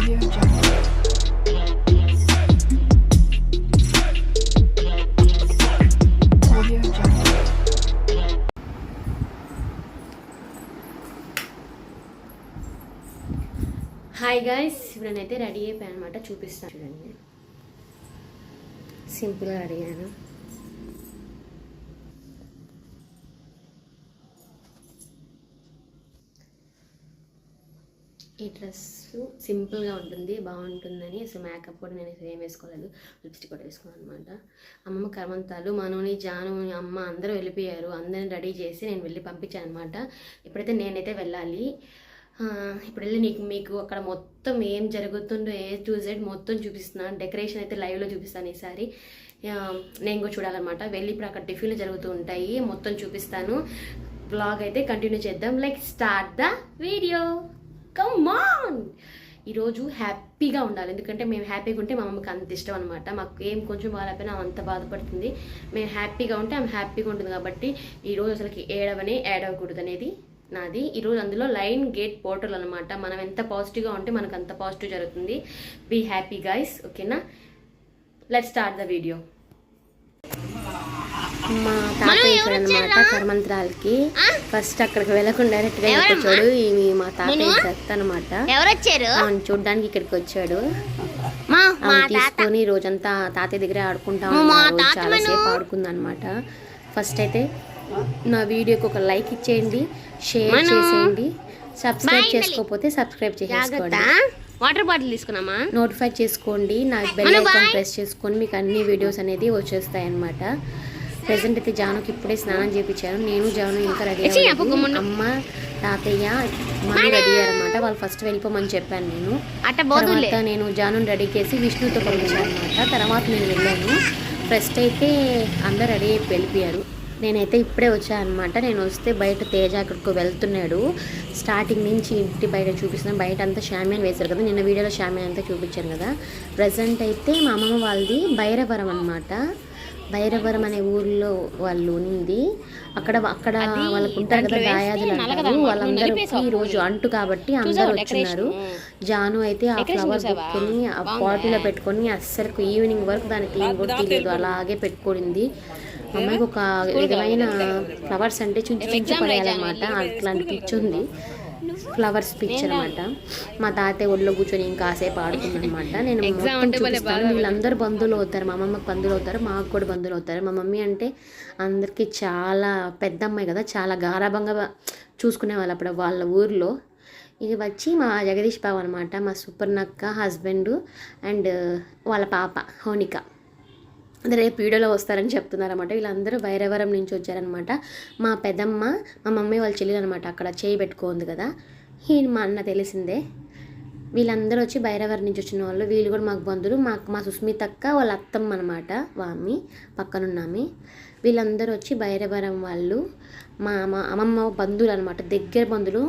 Hi guys ఇప్పుడు నేనైతే ready అయిపోయాను అనమాట చూపిస్తాను. చూడండి. సింపుల్గా రెడీ ఈ డ్రెస్ సింపుల్గా ఉంటుంది బాగుంటుందని అసలు మేకప్ కూడా నేను అసలు ఏం వేసుకోలేదు లిప్స్టిక్ కూడా వేసుకున్నాను అనమాట అమ్మమ్మ కర్మంతాలు మనోని జాను అమ్మ అందరూ వెళ్ళిపోయారు అందరిని రెడీ చేసి నేను వెళ్ళి పంపించాను అనమాట ఇప్పుడైతే నేనైతే వెళ్ళాలి. ఇప్పుడు వెళ్ళి నీకు మీకు అక్కడ మొత్తం ఏం జరుగుతుందో ఏ టు జెడ్ మొత్తం చూపిస్తున్నాను డెకరేషన్ అయితే లైవ్లో చూపిస్తాను ఈసారి. నేను కూడా చూడాలన్నమాట. వెళ్ళి ఇప్పుడు అక్కడ టిఫిన్లు జరుగుతూ ఉంటాయి మొత్తం చూపిస్తాను. బ్లాగ్ అయితే కంటిన్యూ చేద్దాం. Like start the video come ఈరోజు హ్యాపీగా ఉండాలి. ఎందుకంటే మేము హ్యాపీగా ఉంటే మా అమ్మకి అంత ఇష్టం అనమాట మాకు ఏం కొంచెం బాగాలేకపోయినా అంత బాధపడుతుంది. మేము హ్యాపీగా ఉంటే ఆమె హ్యాపీగా ఉంటుంది కాబట్టి ఈరోజు అసలుకి ఏడవనే ఏడవకూడదు అనేది నాది. ఈరోజు అందులో లైన్ గేట్ పోర్టల్ అనమాట మనం ఎంత పాజిటివ్గా ఉంటే మనకు అంత పాజిటివ్ జరుగుతుంది. బీ హ్యాపీ గైస్ ఓకేనా లెట్ స్టార్ట్ ద వీడియో మా తాతయ్య అనమాట కర్మంత్రాలకి. ఫస్ట్ అక్కడికి వెళ్ళకుండా డైరెక్ట్గా వచ్చాడు. ఈమె మా దత్త అనమాట అవును చూడ్డానికి ఇక్కడికి వచ్చాడు. తీసుకొని రోజంతా తాతయ్య దగ్గర ఆడుకుంటా చాలాసేపు ఆడుకుంది అనమాట ఫస్ట్ అయితే నా వీడియోకి ఒక లైక్ ఇచ్చేయండి షేర్ చేసేయండి. సబ్స్క్రైబ్ చేసుకోకపోతే సబ్స్క్రైబ్ చేసేసుకోండి. Water bottle తీసుకున్నామా? నోటిఫై చేసుకోండి నా బెల్ ఐకాన్ ప్రెస్ చేసుకొని మీకు అన్ని వీడియోస్ అనేది వచ్చేస్తాయి అనమాట ప్రెసెంట్ అయితే జానుకి ఇప్పుడే స్నానం చేయించాను నేను జాను ఇంకా రెడీ అమ్మ తాతయ్య మనీ రెడీ అయ్యారనమాట వాళ్ళు ఫస్ట్ వెళ్ళిపోమని చెప్పాను నేను. తర్వాత నేను జాను రెడీ చేసి విష్ణుతో పంపించాను అనమాట తర్వాత నేను వెళ్ళాను. ఫస్ట్ అయితే అందరు రెడీ అయిపోయి వెళ్ళిపోయారు. నేనైతే ఇప్పుడే వచ్చాను అనమాట నేను వస్తే బయట తేజ అక్కడికి వెళ్తున్నాడు. స్టార్టింగ్ నుంచి ఇంటి బయట చూపిస్తున్నాను బయట అంతా షామియాన్ వేశారు కదా. నిన్న వీడియోలో షామియాన్ అంతా చూపించాను కదా. ప్రజెంట్ అయితే మా అమ్మమ్మ వాళ్ళది బైరవరం అనమాట బైరవరం అనే ఊర్లో వాళ్ళు ఉంది. అక్కడ అక్కడ వాళ్ళకు ఉంటారు కదా దాయాదులు అంటారు. వాళ్ళందరికీ ఈ రోజు అంటు కాబట్టి అందరూ వచ్చినారు. జాను అయితే ఆ ఫ్లవర్ బుక్ని ఆ బాటిల్లో పెట్టుకొని అస్సలు ఈవినింగ్ వరకు దాన్ని తీయ కూడా తీయలేదు. అలాగే పెట్టుకోడింది అమ్మాయికి ఒక విధమైన ఫ్లవర్స్ అంటే చుంచి చుంచి పడేయాలన్నమాట. అట్లాంటి పిచ్చి ఉంది ఫ్లవర్స్ పిక్చర్ అనమాట మా తాతయ్య ఒళ్ళో కూర్చొని ఇంకా కాసేపు ఆడుకుందనమాట నేను వీళ్ళందరూ బంధువులు అవుతారు మా అమ్మమ్మకి బంధువులు అవుతారు మాకు కూడా బంధువులు అవుతారు. మా మమ్మీ అంటే అందరికీ చాలా పెద్ద అమ్మాయి కదా చాలా గారాభంగా చూసుకునే వాళ్ళు అప్పుడు వాళ్ళ ఊర్లో. ఇది వచ్చి మా జగదీష్ బాబు అనమాట మా సుపర్ణక్క హస్బెండ్ అండ్ వాళ్ళ పాప హోనిక. అంటే రేపు వీడియోలో వస్తారని చెప్తున్నారన్నమాట. వీళ్ళందరూ వైరవరం నుంచి వచ్చారనమాట మా పెదమ్మ మా మమ్మీ వాళ్ళ చెల్లెలు అనమాట అక్కడ చేయి పెట్టుకోంది కదా. ఈయన మా అన్న తెలిసిందే. వీళ్ళందరూ వచ్చి భైరవరం నుంచి వచ్చిన వాళ్ళు. వీళ్ళు కూడా మాకు బంధువులు. మాకు మా సుస్మిత అక్క వాళ్ళ అత్తమ్మ అనమాట వామి పక్కనున్నామి. వీళ్ళందరూ వచ్చి భైరవరం వాళ్ళు మా అమ్మ అమ్మమ్మ బంధువులు అనమాట దగ్గర బంధువులు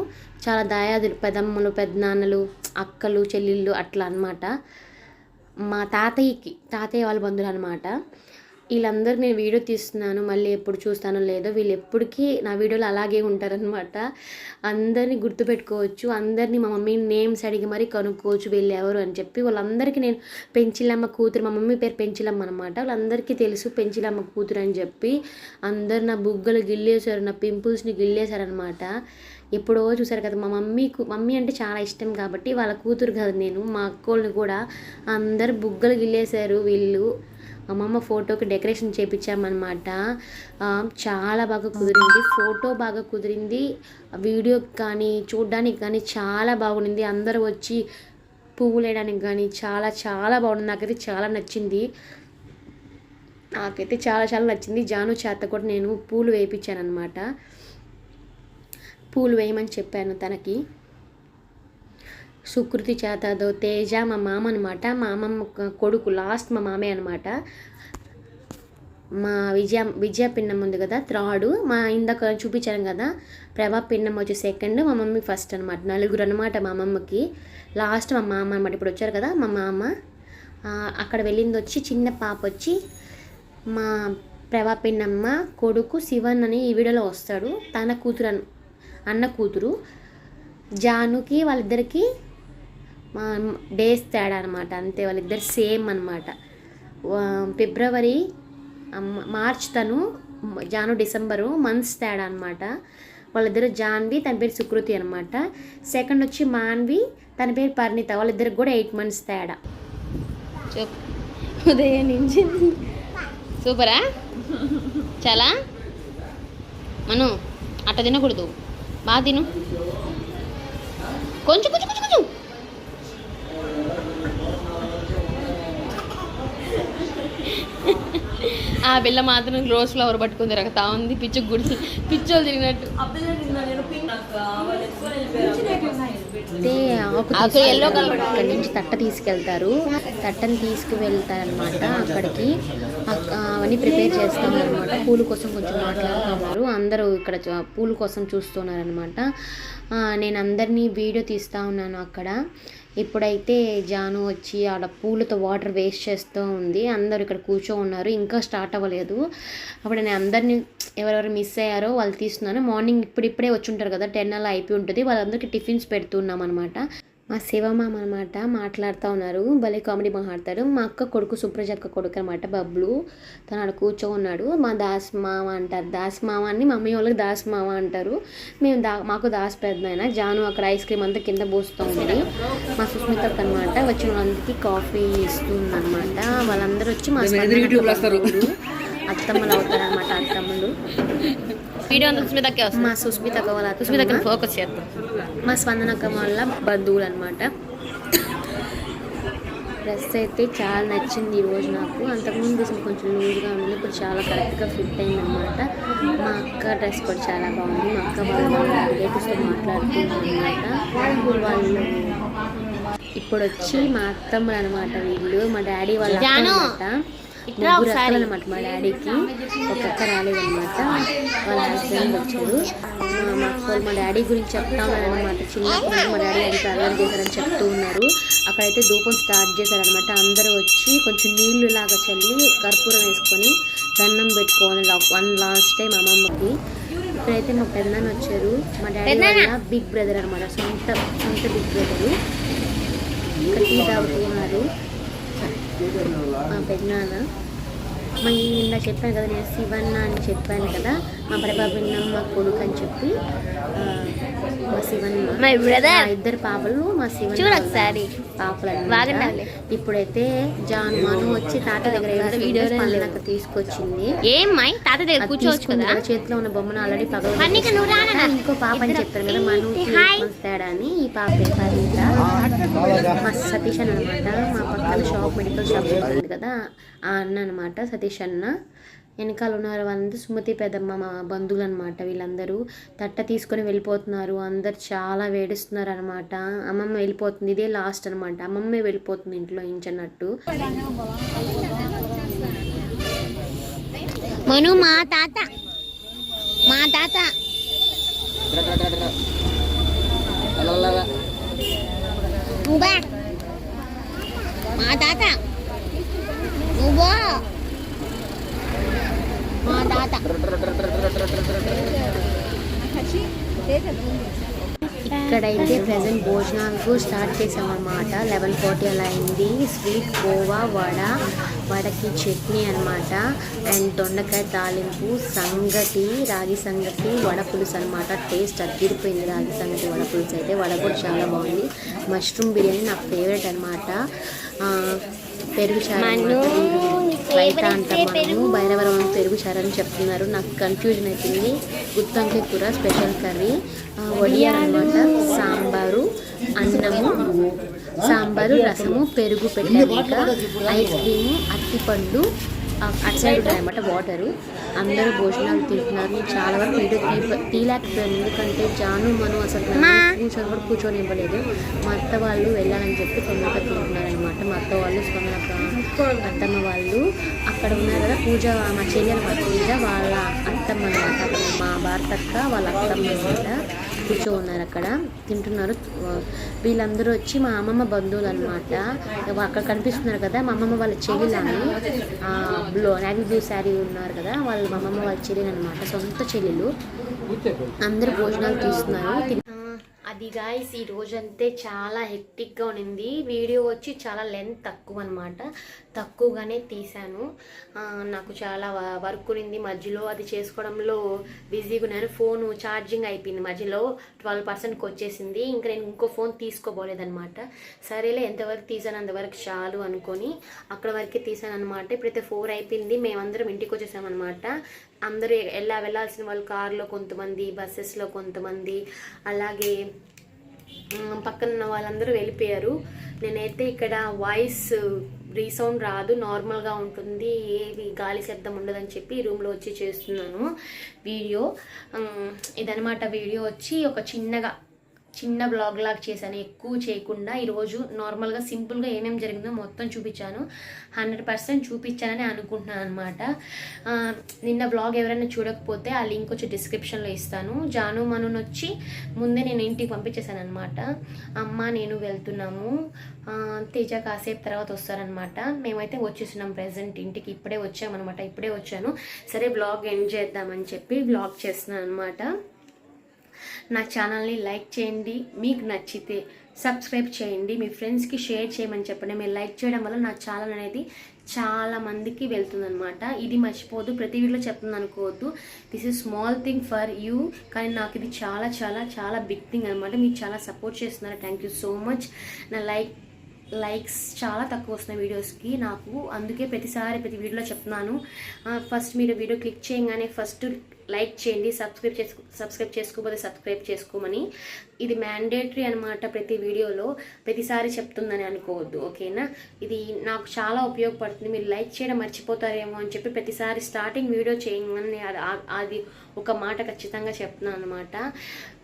చాలా దాయాదులు. పెదమ్మలు పెద్దనాన్నలు అక్కలు చెల్లెళ్ళు అట్లా అన్నమాట. మా తాతయ్యకి తాతయ్య వాళ్ళ బంధువులు అనమాట వీళ్ళందరూ నేను వీడియో తీస్తున్నాను మళ్ళీ ఎప్పుడు చూస్తానో లేదో వీళ్ళు ఎప్పటికీ నా వీడియోలు అలాగే ఉంటారనమాట. అందరినీ గుర్తుపెట్టుకోవచ్చు అందరినీ మా మమ్మీ నేమ్స్ అడిగి మరీ కనుక్కోవచ్చు వీళ్ళు ఎవరు అని చెప్పి వాళ్ళందరికీ నేను పెంచిలమ్మ కూతురు మా మమ్మీ పేరు పెంచిలమ్మ అనమాట. వాళ్ళందరికీ తెలుసు పెంచిలమ్మ కూతురు అని చెప్పి అందరు నా బుగ్గలు గిల్లేశారు నా పింపుల్స్ని గిల్లేశారనమాట. ఎప్పుడో చూసారు కదా మా మమ్మీ మమ్మీ అంటే చాలా ఇష్టం కాబట్టి వాళ్ళ కూతురు కదా నేను మా అక్కోళ్ళని కూడా అందరు బుగ్గలు గిల్లేశారు వీళ్ళు. అమ్మమ్మ ఫోటోకి డెకరేషన్ చేయించామన్నమాట చాలా బాగా కుదిరింది. ఫోటో బాగా కుదిరింది. వీడియో కానీ చూడడానికి కానీ చాలా బాగుంది అందరూ వచ్చి పువ్వులు వేయడానికి కానీ చాలా చాలా బాగుంది. నాకైతే చాలా నచ్చింది. నాకైతే చాలా చాలా నచ్చింది. జాను చేత కూడా నేను పూలు వేయించాను అనమాట పూలు వేయమని చెప్పాను తనకి. సుకృతి చేతదో తేజ మా మామ అనమాట మా అమ్మమ్మ కొడుకు లాస్ట్ మా మామే అనమాట మా విజయ విజయ పిన్నం ఉంది కదా థర్డ్ మా ఇందాక చూపించాను కదా ప్రభా పిన్నం వచ్చి సెకండ్ మా మమ్మీ ఫస్ట్ అనమాట నలుగురు అనమాట మా అమ్మమ్మకి. లాస్ట్ మా మామ అనమాట ఇప్పుడు వచ్చారు కదా మా మామ. అక్కడ వెళ్ళింది వచ్చి చిన్న పాప వచ్చి మా ప్రభా పిన్నమ్మ కొడుకు శివన్ అని ఈ వీడియోలో వస్తాడు. తన కూతురు అన్న కూతురు. జానుకి వాళ్ళిద్దరికి డేస్ తేడా అనమాట అంతే వాళ్ళిద్దరు సేమ్ అనమాట ఫిబ్రవరి మార్చ్ తను జాను డిసెంబరు మంత్స్ తేడా అనమాట వాళ్ళిద్దరు జాన్వి తన పేరు సుకృతి అనమాట సెకండ్ వచ్చి మాన్వి తన పేరు పరిణిత. వాళ్ళిద్దరికి కూడా ఎయిట్ మంత్స్ తేడా. ఉదయం నుంచి. సూపరా? చాలా? మను అట్ట తినకూడదు. బాగా తిను. కొంచెం కొంచెం కొంచెం కొంచెం. ఆ పిల్ల మాత్రం రోజ్ ఫ్లవర్ పట్టుకుని తిరగతా ఉంది. పిచ్చి గుడి పిచ్చోళ్ళు తిరిగినట్టు. ఆకు yellow colour. అక్కడి నుంచి తట్ట తీసుకెళ్తారు. తట్టని తీసుకువెళ్తారనమాట అక్కడికి. అక్- అవన్నీ ప్రిపేర్ చేస్తాం అనమాట పూల కోసం కొంచెం మాట్లాడుతున్నారు. అందరూ ఇక్కడ పూల కోసం చూస్తున్నారు అనమాట నేను అందరినీ వీడియో తీస్తూ ఉన్నాను అక్కడ. ఇప్పుడైతే జాను వచ్చి ఆడ పూలతో వాటర్ వేస్ట్ చేస్తూ ఉంది. అందరూ ఇక్కడ కూర్చో ఉన్నారు. ఇంకా స్టార్ట్ అవ్వలేదు. అప్పుడు నేను అందరినీ ఎవరెవరు మిస్ అయ్యారో వాళ్ళు తీస్తున్నాను. మార్నింగ్ ఇప్పుడిప్పుడే వచ్చి ఉంటారు కదా టెన్ అలా అయిపోయి ఉంటుంది. వాళ్ళందరికీ టిఫిన్స్ పెడుతున్నాం అనమాట మా శివమామ అనమాట మాట్లాడుతూ ఉన్నారు. భలే కామెడీ మాట్లాడతారు మా అక్క కొడుకు సుప్రజ అక్క కొడుకు అనమాట బబ్లు. తను ఆడ కూర్చో ఉన్నాడు. మా దాస్ మామ అంటారు. దాస్ మామ అని మమ్మీ వాళ్ళకి దాస్ మామ అంటారు. మేము దా మాకు దాస్ పెద్దనాయన జాను అక్కడ ఐస్ క్రీమ్ అంతా కింద పోస్తూ ఉంది. మా సుస్మితకు అనమాట వచ్చిన వాళ్ళందరికీ కాఫీ ఇస్తుంది అనమాట వాళ్ళందరూ వచ్చి మా అత్తమ్మలు అవుతారు అనమాట అత్తమ్మలు వీడియో అంతా సుస్మితకే వస్తుంది. మా సుస్మితక వాళ్ళ అత్తమ్మ. ఫోకస్ చేద్దాం. మా స్పందనక్క వాళ్ళ బంధువులు అనమాట డ్రెస్ అయితే చాలా నచ్చింది ఈరోజు నాకు. అంతకుముందు కొంచెం లూజ్గా ఉంది ఇప్పుడు చాలా కరెక్ట్గా ఫిట్ అయిందనమాట. మా అక్క డ్రెస్ కూడా చాలా బాగుంది. మా అక్క వాళ్ళ రిలేటివ్స్తో మాట్లాడుతుంది వాళ్ళు ఇప్పుడు వచ్చి మా అత్తమ్మలు అనమాట వీళ్ళు. మా డాడీ వాళ్ళ అనమాట ముగ్గురు. అక్కలు అనమాట మా డాడీకి. ఒక అక్క రాలేదన్నమాట. వాళ్ళ హస్బెండ్ వచ్చారు మా అక్కలు మా డాడీ గురించి చెప్తా ఉన్నారనమాట చిన్నప్పుడు మా డాడీ ఎంత అల్లరి చేశారని చెప్తూ ఉన్నారు. అక్కడైతే ధూపం స్టార్ట్ చేశారనమాట అందరూ వచ్చి కొంచెం నీళ్ళు లాగా చల్లి కర్పూరం వేసుకొని దండం పెట్టుకోవాలి. వన్ లాస్ట్ టైం అమ్మమ్మకి. ఇక్కడైతే మా పెద్దనాన్న వచ్చారు. మా డాడీ. వాళ్ళ బిగ్ బ్రదర్ అనమాట సొంత సొంత బిగ్ బ్రదరు ఇక్కడ టీ తాగుతూ ఉన్నారు. పెద్దనాన్న. మా ఈ నిన్న చెప్పాను కదా నేను శివన్న అని చెప్పాను కదా మా ప్రభావిన్న మా కొడుకు అని చెప్పి ఆ, మా శివన్న ఇద్దరు పాపలు మా శివన్న చూడు వాళ్ళ ఒకసారి. పాపలు. ఇప్పుడైతే జాన్ మను వచ్చి తాత దగ్గర ఏదో వీడియో నాకు తీసుకొచ్చింది. ఏం మై తాత దగ్గర కూర్చోవచ్చు కదా. చేతిలో ఉన్న బొమ్మను ఆల్రెడీ నాన్న. ఇంకో పాప అని. చెప్పారు కదా మను. తేడా అని ఈ పాప మా సతీష్ అని అనమాట. మా పక్కన షాప్ మెడికల్ షాప్ ఉంటుంది కదా ఆ అన్న అనమాట సతీష్ అన్న. వెనకాల ఉన్నారు వాళ్ళందరూ సుమతి పెద్దమ్మ మా బంధువులు అనమాట వీళ్ళందరూ. తట్ట తీసుకొని వెళ్ళిపోతున్నారు. అందరు చాలా వేడిస్తున్నారు అనమాట. అమ్మమ్మ వెళ్ళిపోతుంది. ఇదే లాస్ట్ అనమాట. అమ్మమ్మే వెళ్ళిపోతుంది ఇంట్లో ఇంచన్నట్టు. మను మా తాత మా తాత నువ్వా మా తాత నువ్వా మా తాత ఇక్కడైతే ప్రజెంట్ భోజనాలకు స్టార్ట్ చేసామన్నమాట. లెవెన్ ఫార్టీ అలా అయింది. స్వీట్ కోవా వడ వడకి చట్నీ అన్నమాట. అండ్ దొండకాయ తాలింపు సంగటి రాగి సంగటి వడ పులుసు అనమాట టేస్ట్ అదిరిపోయింది రాగి సంగటి వడ పులుసు అయితే. వడ కూడా చాలా బాగుంది. మష్రూమ్ బిర్యానీ నా ఫేవరెట్ అనమాట పెరుగు చారు మను, రైతా favorite అంటాం మనము. భైరవరం పెరుగు చారు అని చెప్తున్నారు. నాకు కన్ఫ్యూజన్ అవుతుంది గుత్తంకాయ కూర స్పెషల్ కర్రీ ఆ, వడియాలు అనమాట సాంబారు అన్నము సాంబారు రసము పెరుగు పెట్టారు ఇంకా ఐస్ క్రీము అరటిపండు అటు సైడ్ ఉన్నాయన్నమాట వాటరు అందరూ భోజనాలు తింటున్నారు. నేను చాలా వరకు వీడియో తీ తీలేకపోయాను ఎందుకంటే జాను మను అసలు. కూర్చొని కూడా కూర్చొని ఇవ్వలేదు. మా అత్త వాళ్ళు వెళ్ళాలని చెప్పి తొందరగా తింటున్నారనమాట మా అత్త వాళ్ళు స్పందన అత్తమ్మ వాళ్ళు అక్కడ ఉన్నారు కదా పూజ మా చెల్లెలు అనమాట పూజ వాళ్ళ అత్తమ్మ అనమాట మా భారత అక్క వాళ్ళ అత్తమ్మ అనమాట కూర్చో ఉన్నారు అక్కడ తింటున్నారు. వీళ్ళందరూ వచ్చి మా అమ్మమ్మ బంధువులు అనమాట అక్కడ కనిపిస్తున్నారు కదా మా అమ్మమ్మ వాళ్ళ చెల్లెలని బ్లో నావీ బ్లూ శారీ ఉన్నారు కదా వాళ్ళు మా అమ్మమ్మ వాళ్ళ చెల్లెలు అనమాట సొంత చెల్లెలు. అందరూ భోజనాలు తీస్తున్నారు అది గాయస్ ఈ రోజంతే చాలా హెక్టిక్గా ఉన్నింది. వీడియో వచ్చి చాలా లెంత్ తక్కువ అనమాట తక్కువగానే తీశాను. నాకు చాలా వర్క్ ఉంది మధ్యలో అది చేసుకోవడంలో బిజీగా ఉన్నాను. ఫోన్ ఛార్జింగ్ అయిపోయింది. మధ్యలో ట్వెల్వ్ పర్సెంట్కి వచ్చేసింది. ఇంకా నేను ఇంకో ఫోన్ తీసుకోబోలేదనమాట సరేలే ఎంతవరకు తీసాను అంతవరకు చాలు అనుకొని అక్కడ వరకే తీసాను అనమాట ఇప్పుడైతే ఫోర్ అయిపోయింది. మేమందరం ఇంటికి వచ్చేసామన్నమాట. అందరూ ఎలా వెళ్ళాల్సిన వాళ్ళు కార్లో కొంతమంది బస్సెస్లో కొంతమంది అలాగే పక్కన ఉన్న వాళ్ళందరూ వెళ్ళిపోయారు. నేనైతే ఇక్కడ వాయిస్ రీసౌండ్ రాదు నార్మల్గా ఉంటుంది ఏవి గాలి శబ్దం ఉండదని చెప్పి రూమ్లో వచ్చి చేస్తున్నాను. వీడియో ఇదనమాట వీడియో వచ్చి ఒక చిన్నగా చిన్న బ్లాగ్ లాగా చేశాను. ఎక్కువ చేయకుండా ఈరోజు నార్మల్గా సింపుల్గా ఏమేమి జరిగిందో మొత్తం చూపించాను. హండ్రెడ్ పర్సెంట్ చూపించానని అనుకుంటున్నాను అనమాట నిన్న బ్లాగ్ ఎవరైనా చూడకపోతే ఆ లింక్ వచ్చి డిస్క్రిప్షన్లో ఇస్తాను. జాను మనున్ వచ్చి ముందే నేను ఇంటికి పంపించేశాను అనమాట అమ్మ నేను వెళ్తున్నాము. తేజ కాసేపు తర్వాత వస్తారనమాట మేమైతే వచ్చేస్తున్నాం ప్రెసెంట్ ఇంటికి. ఇప్పుడే వచ్చామన్నమాట. ఇప్పుడే వచ్చాను. సరే బ్లాగ్ ఎండ్ చేద్దామని చెప్పి బ్లాగ్ చేస్తున్నాను అనమాట నా ఛానల్ని లైక్ చేయండి మీకు నచ్చితే సబ్స్క్రైబ్ చేయండి మీ ఫ్రెండ్స్కి షేర్ చేయమని చెప్పండి. మీరు లైక్ చేయడం వల్ల నా ఛానల్ అనేది చాలా మందికి వెళ్తుందనమాట ఇది మర్చిపోదు ప్రతి వీడియోలో చెప్తుంది అనుకోవద్దు. This is small thing for you కానీ నాకు ఇది చాలా చాలా చాలా బిగ్ థింగ్ అనమాట మీరు చాలా సపోర్ట్ చేస్తున్నారు. థ్యాంక్ యూ సో మచ్ నా లైక్ లైక్స్ చాలా తక్కువ వస్తున్నాయి వీడియోస్కి నాకు అందుకే ప్రతిసారి ప్రతి వీడియోలో చెప్తున్నాను. ఫస్ట్ మీరు వీడియో క్లిక్ చేయగానే ఫస్ట్ లైక్ చేయండి సబ్స్క్రైబ్ చేసుకో సబ్స్క్రైబ్ చేసుకోకపోతే సబ్స్క్రైబ్ చేసుకోమని. ఇది మ్యాండేటరీ అనమాట ప్రతి వీడియోలో. ప్రతిసారి చెప్తుందని అనుకోవద్దు ఓకేనా? ఇది నాకు చాలా ఉపయోగపడుతుంది. మీరు లైక్ చేయడం మర్చిపోతారేమో అని చెప్పి ప్రతిసారి స్టార్టింగ్ వీడియో చేయమని అది అది ఒక మాట ఖచ్చితంగా చెప్తున్నాను అనమాట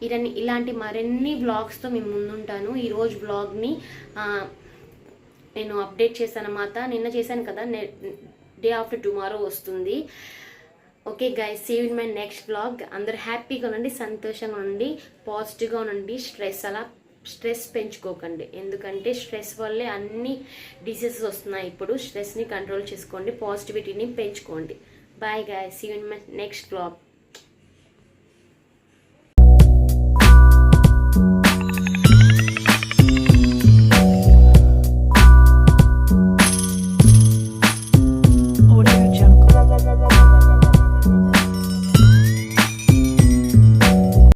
ఇలాంటి ఇలాంటి మరిన్ని బ్లాగ్స్తో మేము ముందుంటాను. ఈరోజు బ్లాగ్ని నేను అప్డేట్ చేశాను అన్నమాట నిన్న చేశాను కదా డే ఆఫ్టర్ టుమారో వస్తుంది. Okay guys see in my next blog అందరు హ్యాపీగా ఉండండి సంతోషంగా ఉండండి పాజిటివ్గా ఉండండి స్ట్రెస్ అలా స్ట్రెస్ పెంచుకోకండి. ఎందుకంటే స్ట్రెస్ వల్లే అన్ని డిసీజెస్ వస్తున్నాయి. ఇప్పుడు స్ట్రెస్ని కంట్రోల్ చేసుకోండి పాజిటివిటీని పెంచుకోండి. Bye guys see in my next blog